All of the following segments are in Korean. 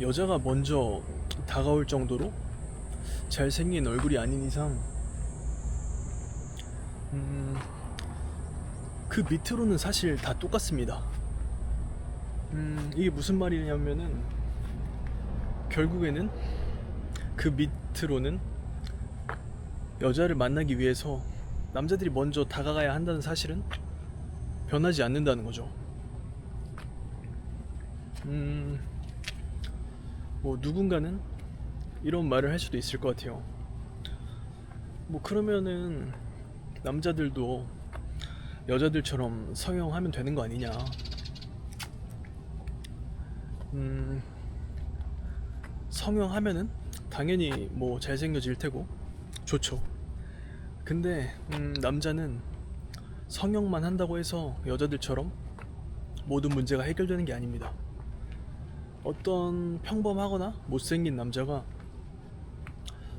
여자가 먼저 다가올 정도로 잘생긴 얼굴이 아닌 이상 음, 그 밑으로는 사실 다 똑같습니다. 음, 이게 무슨 말이냐면은 결국에는 그 밑으로는 여자를 만나기 위해서 남자들이 먼저 다가가야 한다는 사실은 변하지 않는다는 거죠. 음, 뭐 누군가는 이런 말을 할 수도 있을 것 같아요. 뭐 그러면은 남자들도 여자들처럼 성형하면 되는 거 아니냐. 음, 성형하면은 당연히 뭐 잘생겨질 테고 좋죠. 근데 음, 남자는 성형만 한다고 해서 여자들처럼 모든 문제가 해결되는 게 아닙니다. 어떤 평범하거나 못생긴 남자가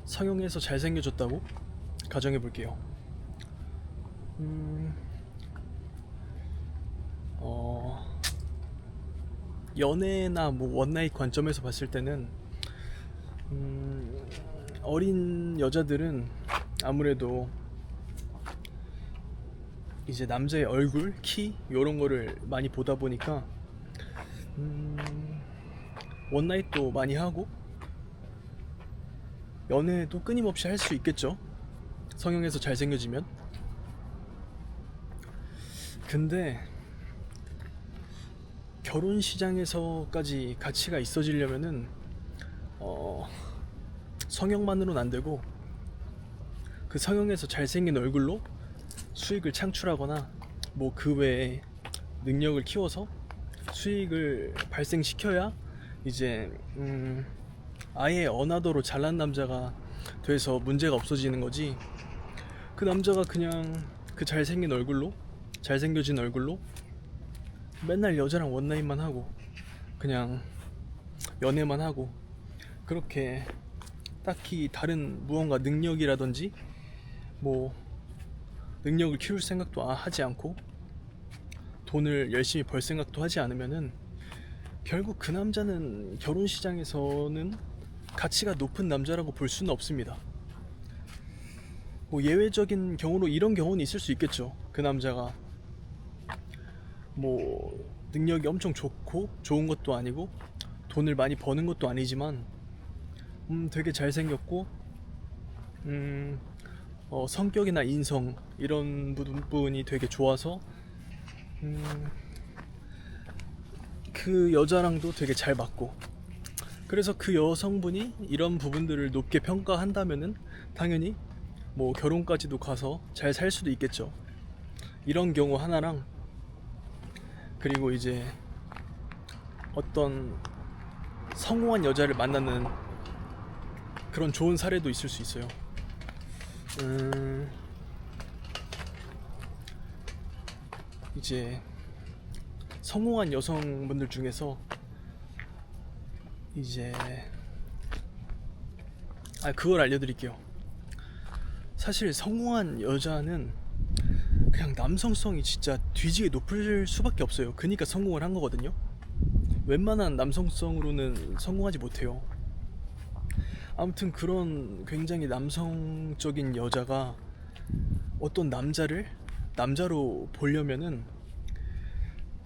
성형해서 잘생겨졌다고 가정해 볼게요. 음, 어, 연애나 뭐 원나잇 관점에서 봤을 때는 음, 어린 여자들은 아무래도 이제 남자의 얼굴, 키 이런 거를 많이 보다 보니까 음, 원나잇도 많이 하고 연애도 끊임없이 할 수 있겠죠. 성형해서 잘생겨지면. 근데 결혼 시장에서까지 가치가 있어지려면은 어, 성형만으로는 안 되고 그 성형에서 잘생긴 얼굴로 수익을 창출하거나 뭐 그 외에 능력을 키워서 수익을 발생시켜야 이제 음 아예 어나더로 잘난 남자가 돼서 문제가 없어지는 거지. 그 남자가 그냥 그 잘생긴 얼굴로 잘생겨진 얼굴로 맨날 여자랑 원나잇만 하고 그냥 연애만 하고 그렇게 딱히 다른 무언가 능력이라든지 뭐 능력을 키울 생각도 아- 하지 않고 돈을 열심히 벌 생각도 하지 않으면은 결국 그 남자는 결혼 시장에서는 가치가 높은 남자라고 볼 수는 없습니다. 뭐 예외적인 경우로 이런 경우는 있을 수 있겠죠. 그 남자가 뭐 능력이 엄청 좋고 좋은 것도 아니고 돈을 많이 버는 것도 아니지만 음 되게 잘생겼고 음 어, 성격이나 인성 이런 부분이 되게 좋아서 음, 그 여자랑도 되게 잘 맞고 그래서 그 여성분이 이런 부분들을 높게 평가한다면은 당연히 뭐 결혼까지도 가서 잘 살 수도 있겠죠. 이런 경우 하나랑 그리고 이제 어떤 성공한 여자를 만나는 그런 좋은 사례도 있을 수 있어요. 음, 이제 성공한 여성분들 중에서 이제 아 그걸 알려드릴게요. 사실 성공한 여자는 그냥 남성성이 진짜 뒤지게 높을 수밖에 없어요. 그니까 성공을 한 거거든요. 웬만한 남성성으로는 성공하지 못해요. 아무튼 그런 굉장히 남성적인 여자가 어떤 남자를 남자로 보려면은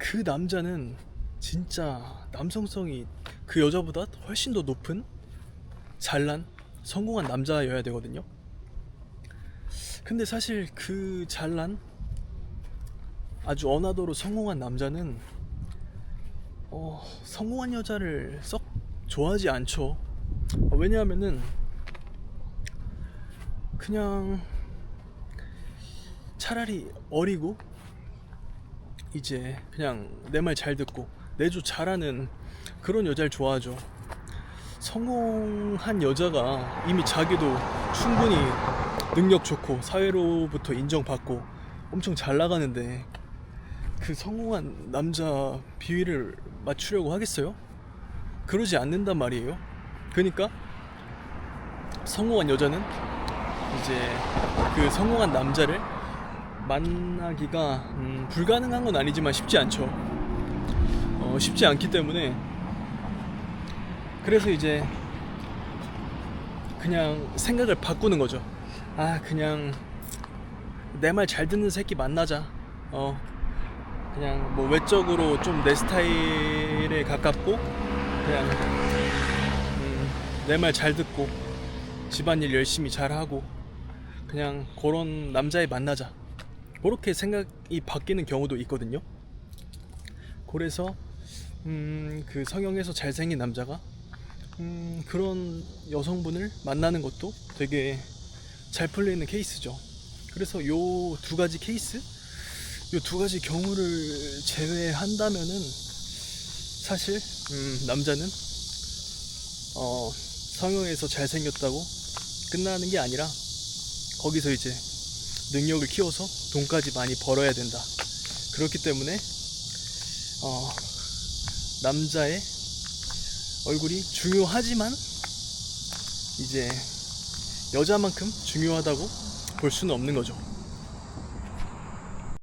그 남자는 진짜 남성성이 그 여자보다 훨씬 더 높은 잘난 성공한 남자여야 되거든요. 근데 사실 그 잘난 아주 어나더로 성공한 남자는 어, 성공한 여자를 썩 좋아하지 않죠. 어, 왜냐하면은 그냥 차라리 어리고 이제 그냥 내 말 잘 듣고 내조 잘하는 그런 여자를 좋아하죠. 성공한 여자가 이미 자기도 충분히 능력 좋고 사회로부터 인정받고 엄청 잘 나가는데 그 성공한 남자 비위를 맞추려고 하겠어요? 그러지 않는단 말이에요. 그러니까 성공한 여자는 이제 그 성공한 남자를 만나기가 음, 불가능한 건 아니지만 쉽지 않죠. 어, 쉽지 않기 때문에 그래서 이제 그냥 생각을 바꾸는 거죠. 아 그냥 내 말 잘 듣는 새끼 만나자. 어 그냥 뭐 외적으로 좀 내 스타일에 가깝고 그냥 음, 내말 잘 듣고 집안일 열심히 잘 하고 그냥 그런 남자애 만나자. 그렇게 생각이 바뀌는 경우도 있거든요. 그래서 음, 그 성형에서 잘생긴 남자가 음, 그런 여성분을 만나는 것도 되게 잘 풀리는 케이스죠. 그래서 요 두 가지 케이스, 요 두 가지 경우를 제외한다면은 사실 음, 남자는 어, 성형에서 잘생겼다고 끝나는 게 아니라 거기서 이제 능력을 키워서 돈까지 많이 벌어야 된다. 그렇기 때문에 어, 남자의 얼굴이 중요하지만 이제 여자만큼 중요하다고 볼 수는 없는 거죠.